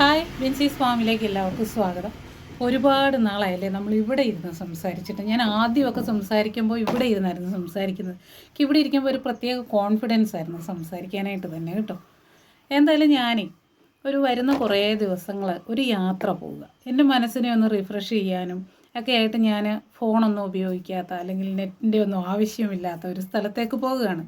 Hi Binsy's ഫാമിലേക്ക് എല്ലാവർക്കും സ്വാഗതം. ഒരുപാട് നാളായല്ലേ നമ്മൾ ഇവിടെ ഇരുന്ന് സംസാരിച്ചിട്ട്. ഞാൻ ആദ്യമൊക്കെ സംസാരിക്കുമ്പോൾ ഇവിടെ ഇരുന്നായിരുന്നു സംസാരിക്കുന്നത്. എനിക്ക് ഇവിടെ ഇരിക്കുമ്പോൾ ഒരു പ്രത്യേക കോൺഫിഡൻസ് ആയിരുന്നു സംസാരിക്കാനായിട്ട് തന്നെ കേട്ടോ. എന്തായാലും ഞാനേ ഒരു വരുന്ന കുറേ ദിവസങ്ങൾ ഒരു യാത്ര പോവുക. എന്റെ മനസ്സിനെ ഒന്ന് റിഫ്രഷ് ചെയ്യാനും ഒക്കെ ആയിട്ട് ഞാൻ ഫോണൊന്നും ഉപയോഗിക്കാത്ത അല്ലെങ്കിൽ നെറ്റിന്റെ ഒന്നും ആവശ്യമില്ലാത്ത ഒരു സ്ഥലത്തേക്ക് പോവുകയാണ്.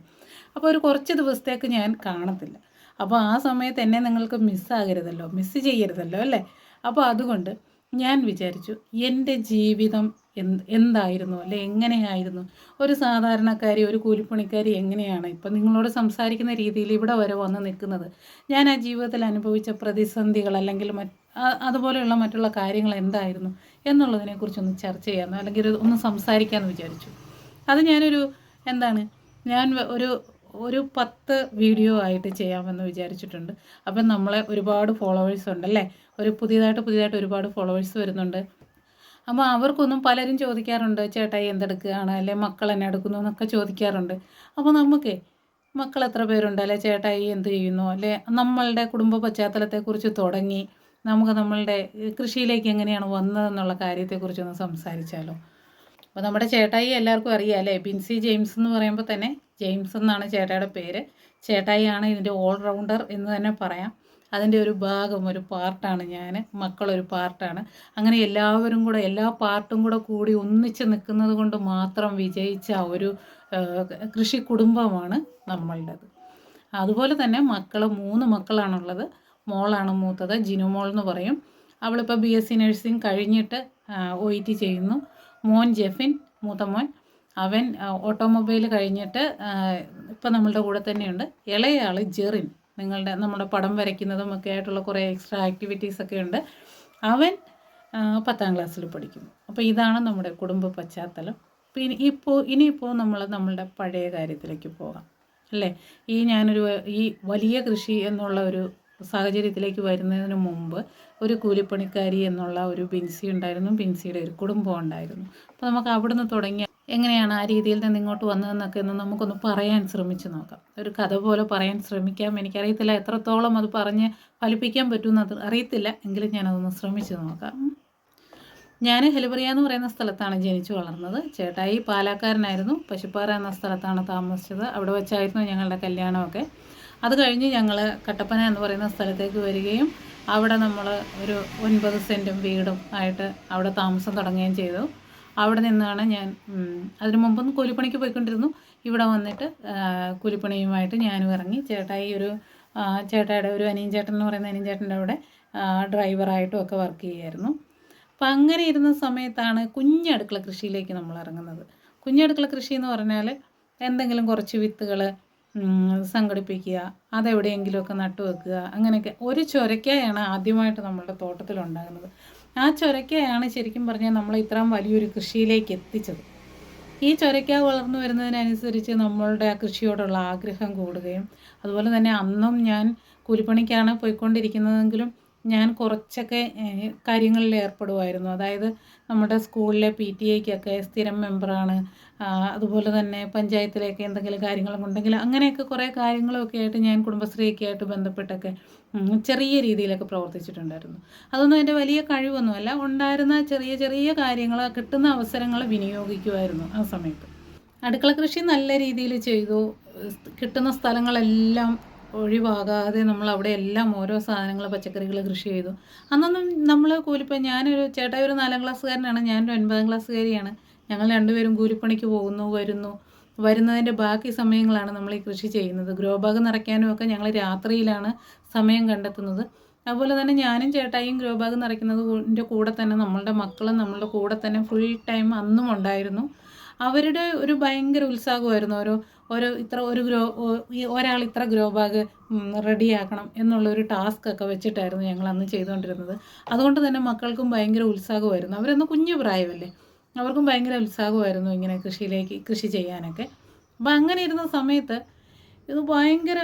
അപ്പോൾ ഒരു കുറച്ച് ദിവസത്തേക്ക് ഞാൻ കാണത്തില്ല. അപ്പോൾ ആ സമയത്ത് എന്നെ നിങ്ങൾക്ക് മിസ്സാകരുതല്ലോ മിസ്സ് ചെയ്യരുതല്ലോ അല്ലേ? അപ്പോൾ അതുകൊണ്ട് ഞാൻ വിചാരിച്ചു എന്റെ ജീവിതം എന്ത് എന്തായിരുന്നു അല്ലെ എങ്ങനെയായിരുന്നു? ഒരു സാധാരണക്കാരി ഒരു കൂലിപ്പണിക്കാരി എങ്ങനെയാണ് ഇപ്പം നിങ്ങളോട് സംസാരിക്കുന്ന രീതിയിൽ ഇവിടെ വരെ വന്ന് നിൽക്കുന്നത്? ഞാൻ ആ ജീവിതത്തിൽ അനുഭവിച്ച പ്രതിസന്ധികൾ അല്ലെങ്കിൽ മറ്റ് അതുപോലെയുള്ള മറ്റുള്ള കാര്യങ്ങൾ എന്തായിരുന്നു എന്നുള്ളതിനെക്കുറിച്ചൊന്ന് ചർച്ച ചെയ്യാമെന്ന് അല്ലെങ്കിൽ ഒന്ന് സംസാരിക്കാമെന്ന് വിചാരിച്ചു. അത് ഞാനൊരു എന്താണ് ഞാൻ ഒരു ഒരു പത്ത് വീഡിയോ ആയിട്ട് ചെയ്യാമെന്ന് വിചാരിച്ചിട്ടുണ്ട്. അപ്പം നമ്മളെ ഒരുപാട് ഫോളോവേഴ്സ് ഉണ്ട് അല്ലേ ഒരു പുതിയതായിട്ട് പുതിയതായിട്ട് ഒരുപാട് ഫോളോവേഴ്സ് വരുന്നുണ്ട്. അപ്പോൾ അവർക്കൊന്നും പലരും ചോദിക്കാറുണ്ട് ചേട്ടായി എന്തെടുക്കുകയാണ്? അല്ലെ മക്കൾ എന്നെ എടുക്കുന്നു എന്നൊക്കെ ചോദിക്കാറുണ്ട്. അപ്പോൾ നമുക്ക് മക്കൾ എത്ര പേരുണ്ട്? അല്ലെ ചേട്ടായി എന്ത് ചെയ്യുന്നു? അല്ലെ നമ്മളുടെ കുടുംബ പശ്ചാത്തലത്തെക്കുറിച്ച് തുടങ്ങി നമുക്ക് നമ്മളുടെ കൃഷിയിലേക്ക് എങ്ങനെയാണ് വന്നതെന്നുള്ള കാര്യത്തെക്കുറിച്ചൊന്ന് സംസാരിച്ചാലോ? അപ്പോൾ നമ്മുടെ ചേട്ടായി എല്ലാവർക്കും അറിയാം അല്ലേ? ബിൻസി ജെയിംസ് എന്ന് പറയുമ്പോൾ തന്നെ ജെയിംസ് എന്നാണ് ചേട്ടായുടെ പേര്. ചേട്ടായിയാണ് ഇതിന്റെ ഓൾറൗണ്ടർ എന്ന് തന്നെ പറയാം. അതിന്റെ ഒരു ഭാഗം ഒരു പാർട്ടാണ് ഞാൻ. മക്കളൊരു പാർട്ടാണ്. അങ്ങനെ എല്ലാവരും കൂടെ എല്ലാ പാർട്ടും കൂടെ കൂടി ഒന്നിച്ച് നിൽക്കുന്നത് കൊണ്ട് മാത്രം വിജയിച്ച ഒരു കൃഷി കുടുംബമാണ് നമ്മളുടേത്. അതുപോലെ തന്നെ മക്കൾ മൂന്ന് മക്കളാണുള്ളത്. മോളാണ് മൂത്തത് ജിനുമോൾ എന്ന് പറയും. അവളിപ്പോൾ ബി എസ് സി നഴ്സിംഗ് കഴിഞ്ഞിട്ട് ഒ ഇ ടി ചെയ്യുന്നു. മോൻ ജെഫിൻ മൂത്ത മോൻ. അവൻ ഓട്ടോമൊബൈൽ കഴിഞ്ഞിട്ട് ഇപ്പം നമ്മളുടെ കൂടെ തന്നെയുണ്ട്. ഇളയയാൾ ജെറിൻ. നിങ്ങളുടെ നമ്മുടെ പടം വരയ്ക്കുന്നതും ഒക്കെ ആയിട്ടുള്ള കുറേ എക്സ്ട്രാ ആക്ടിവിറ്റീസ് ഒക്കെ ഉണ്ട്. അവൻ പത്താം ക്ലാസ്സിൽ പഠിക്കുന്നു. അപ്പോൾ ഇതാണ് നമ്മുടെ കുടുംബ പശ്ചാത്തലം. പിന്നെ ഇപ്പോൾ ഇനിയിപ്പോൾ നമ്മൾ നമ്മളുടെ പഴയ കാര്യത്തിലേക്ക് പോകാം. അല്ലേ? ഈ ഞാനൊരു ഈ വലിയ കൃഷി എന്നുള്ള ഒരു സാഹചര്യത്തിലേക്ക് വരുന്നതിന് മുമ്പ് ഒരു കൂലിപ്പണിക്കാരി എന്നുള്ള ഒരു ബിൻസി ഉണ്ടായിരുന്നു. ബിൻസിയുടെ ഒരു കുടുംബം ഉണ്ടായിരുന്നു. അപ്പോൾ നമുക്ക് അവിടുന്ന് തുടങ്ങിയ എങ്ങനെയാണ് ആ രീതിയിൽ നിന്ന് ഇങ്ങോട്ട് വന്നതെന്നൊക്കെ ഒന്ന് നമുക്കൊന്ന് പറയാൻ ശ്രമിച്ചു നോക്കാം. ഒരു കഥ പോലെ പറയാൻ ശ്രമിക്കാം. എനിക്കറിയത്തില്ല എത്രത്തോളം അത് പറഞ്ഞ് ഫലിപ്പിക്കാൻ പറ്റുമെന്ന് അറിയത്തില്ല. എങ്കിലും ഞാനതൊന്ന് ശ്രമിച്ചു നോക്കാം. ഞാൻ ഹെലിബറിയ എന്ന് പറയുന്ന സ്ഥലത്താണ് ജനിച്ചു വളർന്നത്. ചേട്ടായി പാലക്കാരനായിരുന്നു. പശുപ്പാറ എന്ന സ്ഥലത്താണ് താമസിച്ചത്. അവിടെ വെച്ചായിരുന്നു ഞങ്ങളുടെ കല്യാണമൊക്കെ. അത് കഴിഞ്ഞ് ഞങ്ങൾ കട്ടപ്പന എന്ന് പറയുന്ന സ്ഥലത്തേക്ക് വരികയും അവിടെ നമ്മൾ ഒരു ഒൻപത് സെന്റും വീടും ആയിട്ട് അവിടെ താമസം തുടങ്ങുകയും ചെയ്തു. അവിടെ നിന്നാണ് ഞാൻ അതിനു മുമ്പൊന്നും കൂലിപ്പണിക്ക് പോയിക്കൊണ്ടിരുന്നു. ഇവിടെ വന്നിട്ട് കൂലിപ്പണിയുമായിട്ട് ഞാനും ഇറങ്ങി. ചേട്ടായി ഒരു ചേട്ടായുടെ ഒരു അനിയൻ ചേട്ടൻ എന്ന് പറയുന്ന അനിയൻ ചേട്ടന്റെ അവിടെ ഡ്രൈവറായിട്ടും ഒക്കെ വർക്ക് ചെയ്യുമായിരുന്നു അപ്പം അങ്ങനെ ഇരുന്ന സമയത്താണ് കുഞ്ഞടുക്കള കൃഷിയിലേക്ക് നമ്മൾ ഇറങ്ങുന്നത്. കുഞ്ഞടുക്കള കൃഷി എന്ന് പറഞ്ഞാൽ എന്തെങ്കിലും കുറച്ച് വിത്തുകൾ സംഘടിപ്പിക്കുക അതെവിടെയെങ്കിലുമൊക്കെ നട്ടു വെക്കുക അങ്ങനെയൊക്കെ. ഒരു ചൊരക്കയാണ് ആദ്യമായിട്ട് നമ്മളുടെ തോട്ടത്തിലുണ്ടാകുന്നത്. ആ ചൊരക്കയാണ് ശരിക്കും പറഞ്ഞാൽ നമ്മൾ ഇത്രയും വലിയൊരു കൃഷിയിലേക്ക് എത്തിച്ചത്. ഈ ചൊരക്ക വളർന്നു വരുന്നതിനനുസരിച്ച് നമ്മളുടെ ആ കൃഷിയോടുള്ള ആഗ്രഹം കൂടുകയും അതുപോലെ തന്നെ അന്നും ഞാൻ കൂലിപ്പണിക്കാണ് പോയിക്കൊണ്ടിരിക്കുന്നതെങ്കിലും ഞാൻ കുറച്ചൊക്കെ കാര്യങ്ങളിൽ ഏർപ്പെടുമായിരുന്നു അതായത് നമ്മുടെ സ്കൂളിലെ പി ടി എക്കൊക്കെ സ്ഥിരം മെമ്പറാണ്. അതുപോലെ തന്നെ പഞ്ചായത്തിലേക്ക് എന്തെങ്കിലും കാര്യങ്ങളും ഉണ്ടെങ്കിൽ അങ്ങനെയൊക്കെ കുറേ കാര്യങ്ങളൊക്കെ ആയിട്ട് ഞാൻ കുടുംബശ്രീയൊക്കെ ആയിട്ട് ബന്ധപ്പെട്ടൊക്കെ ചെറിയ രീതിയിലൊക്കെ പ്രവർത്തിച്ചിട്ടുണ്ടായിരുന്നു. അതൊന്നും എന്റെ വലിയ കഴിവൊന്നുമല്ല. ഉണ്ടായിരുന്ന ചെറിയ ചെറിയ കാര്യങ്ങൾ കിട്ടുന്ന അവസരങ്ങൾ വിനിയോഗിക്കുമായിരുന്നു ആ സമയത്ത്. അടുക്കള കൃഷി നല്ല രീതിയിൽ ചെയ്തു. കിട്ടുന്ന സ്ഥലങ്ങളെല്ലാം ഒഴിവാകാതെ നമ്മൾ അവിടെ എല്ലാം ഓരോ സാധനങ്ങൾ പച്ചക്കറികൾ കൃഷി ചെയ്തു. അന്നൊന്നും നമ്മൾ കൂലിപ്പം ഞാനൊരു ചേട്ടായി ഒരു നാലാം ക്ലാസ്സുകാരനാണ്. ഞാനൊരു ഒൻപതാം ക്ലാസ്സുകാരിയാണ്. ഞങ്ങൾ രണ്ടുപേരും കൂലിപ്പണിക്ക് പോകുന്നു വരുന്നു. വരുന്നതിന്റെ ബാക്കി സമയങ്ങളാണ് നമ്മൾ ഈ കൃഷി ചെയ്യുന്നത്. ഗ്രോ ബാഗ് നിറയ്ക്കാനും ഒക്കെ ഞങ്ങൾ രാത്രിയിലാണ് സമയം കണ്ടെത്തുന്നത്. അതുപോലെ തന്നെ ഞാനും ചേട്ടായും ഗ്രോ ബാഗ് നിറയ്ക്കുന്നതിന്റെ കൂടെ തന്നെ നമ്മളുടെ മക്കളും നമ്മളുടെ കൂടെ തന്നെ ഫുൾ ടൈം അന്നും ഉണ്ടായിരുന്നു. അവരുടെ ഒരു ഭയങ്കര ഉത്സാഹമായിരുന്നു. ഓരോ ഓരോ ഇത്ര ഒരു ഗ്രോ ഒരാൾ ഇത്ര ഗ്രോ ബാഗ് റെഡിയാക്കണം എന്നുള്ള ഒരു ടാസ്ക് ഒക്കെ വെച്ചിട്ടായിരുന്നു ഞങ്ങൾ അന്ന് ചെയ്തുകൊണ്ടിരുന്നത്. അതുകൊണ്ട് തന്നെ മക്കൾക്കും ഭയങ്കര ഉത്സാഹമായിരുന്നു. അവരൊന്ന് കുഞ്ഞു പ്രായമല്ലേ? അവർക്കും ഭയങ്കര ഉത്സാഹമായിരുന്നു ഇങ്ങനെ കൃഷിയിലേക്ക് കൃഷി ചെയ്യാനൊക്കെ. അപ്പം അങ്ങനെ ഇരുന്ന സമയത്ത് ഇത് ഭയങ്കര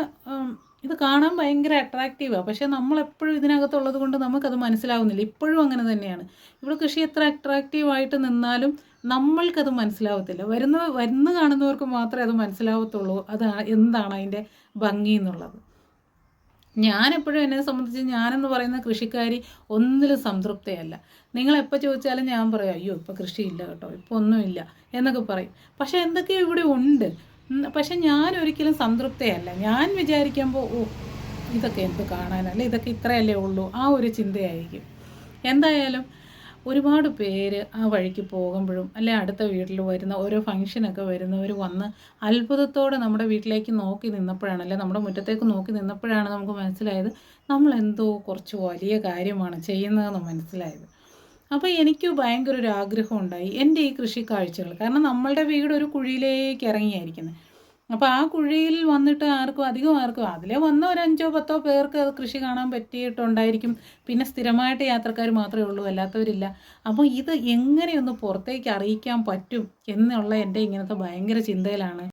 ഇത് കാണാൻ ഭയങ്കര അട്രാക്റ്റീവാണ് പക്ഷേ നമ്മളെപ്പോഴും ഇതിനകത്തുള്ളത് കൊണ്ട് നമുക്കത് മനസ്സിലാവുന്നില്ല. ഇപ്പോഴും അങ്ങനെ തന്നെയാണ്. ഇവിടെ കൃഷി എത്ര അട്രാക്റ്റീവായിട്ട് നിന്നാലും നമ്മൾക്കത് മനസ്സിലാവത്തില്ല. വരുന്ന വരുന്ന കാണുന്നവർക്ക് മാത്രമേ അത് മനസ്സിലാവത്തുള്ളൂ. അത് എന്താണ് അതിന്റെ ഭംഗി എന്നുള്ളത്. ഞാനെപ്പോഴും എന്നെ സംബന്ധിച്ച് ഞാനെന്ന് പറയുന്ന കൃഷിക്കാരി ഒന്നിലും സംതൃപ്തയല്ല. നിങ്ങളെപ്പോൾ ചോദിച്ചാലും ഞാൻ പറയും അയ്യോ ഇപ്പോൾ കൃഷിയില്ല കേട്ടോ. ഇപ്പോൾ ഒന്നുമില്ല. എന്നൊക്കെ പറയും. പക്ഷേ എന്തൊക്കെയോ ഇവിടെ ഉണ്ട്. പക്ഷേ ഞാൻ ഒരിക്കലും സംതൃപ്തയല്ല. ഞാൻ വിചാരിക്കുമ്പോൾ ഓ ഇതൊക്കെ എന്ത് കാണാനല്ല? ഇതൊക്കെ ഇത്രയല്ലേ ഉള്ളൂ. ആ ഒരു ചിന്തയായിരിക്കും. എന്തായാലും ഒരുപാട് പേര് ആ വഴിക്ക് പോകുമ്പോഴും അല്ലെ അടുത്ത വീട്ടിൽ വരുന്ന ഓരോ ഫംഗ്ഷനൊക്കെ വരുന്നവർ വന്ന് അത്ഭുതത്തോടെ നമ്മുടെ വീട്ടിലേക്ക് നോക്കി നിന്നപ്പോഴാണ് അല്ലെ നമ്മുടെ മുറ്റത്തേക്ക് നോക്കി നിന്നപ്പോഴാണ് നമുക്ക് മനസ്സിലായത് നമ്മൾ എന്തോ കുറച്ച് വലിയ കാര്യമാണ് ചെയ്യുന്നതെന്ന് മനസ്സിലായത്. അപ്പോൾ എനിക്ക് ഭയങ്കര ഒരു ആഗ്രഹം ഉണ്ടായി എന്റെ ഈ കൃഷി കാഴ്ചകൾ കാരണം നമ്മളുടെ വീട് ഒരു കുഴിയിലേക്ക് ഇറങ്ങിയായിരിക്കുന്നത് അപ്പോൾ ആ കുഴിയിൽ വന്നിട്ട് ആർക്കും അധികം ആർക്കും അതിലെ വന്ന ഒരു അഞ്ചോ പത്തോ പേർക്ക് അത് കൃഷി കാണാൻ പറ്റിയിട്ടുണ്ടായിരിക്കും. പിന്നെ സ്ഥിരമായിട്ട് യാത്രക്കാർ മാത്രമേ ഉള്ളൂ അല്ലാത്തവരില്ല. അപ്പോൾ ഇത് എങ്ങനെയൊന്ന് പുറത്തേക്ക് അറിയിക്കാൻ പറ്റും എന്നുള്ള എന്റെ ഇങ്ങനത്തെ ഭയങ്കര ചിന്തയിലാണ്.